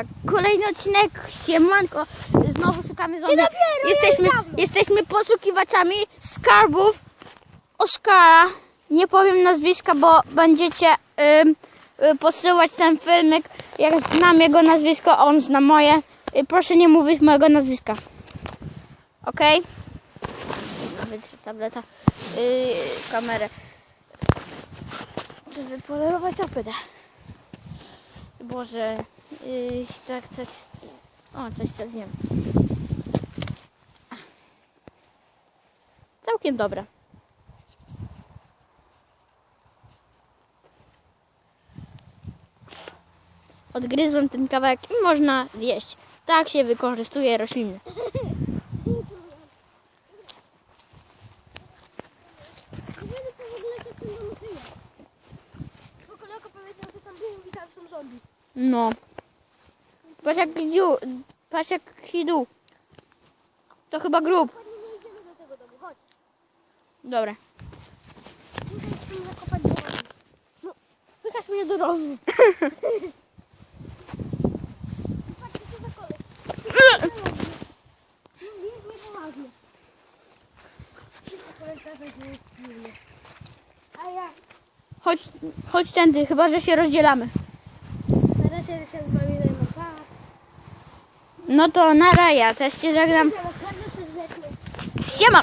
tak, kolejny odcinek, siemanko, znowu szukamy zombie. Jesteśmy, jesteśmy poszukiwaczami skarbów Oskara. Nie powiem nazwiska, bo będziecie ym, y, posyłać ten filmik. Jak znam jego nazwisko, on zna moje. Y, proszę nie mówić mojego nazwiska. Okej? Wytrę tableta, yy, kamerę. Czy wypolerować to pyta? Boże, yy, tak, coś. O, coś co zjem. Całkiem dobre. Odgryzłem ten kawałek i można zjeść. Tak się wykorzystuje rośliny. No. Patrz jak dziu, patrz jak hidu. To chyba grób. Ładnie nie idziemy do tego domu, chodź. Dobra. Tutaj chcemy zakopać domu. No, mnie do. Patrzcie, co za koleś. Koleżka weźmie pilnie. A ja Chodź, chodź tędy, chyba że się rozdzielamy. na razie się z wami. No to na raja, też się żegnam. Siema!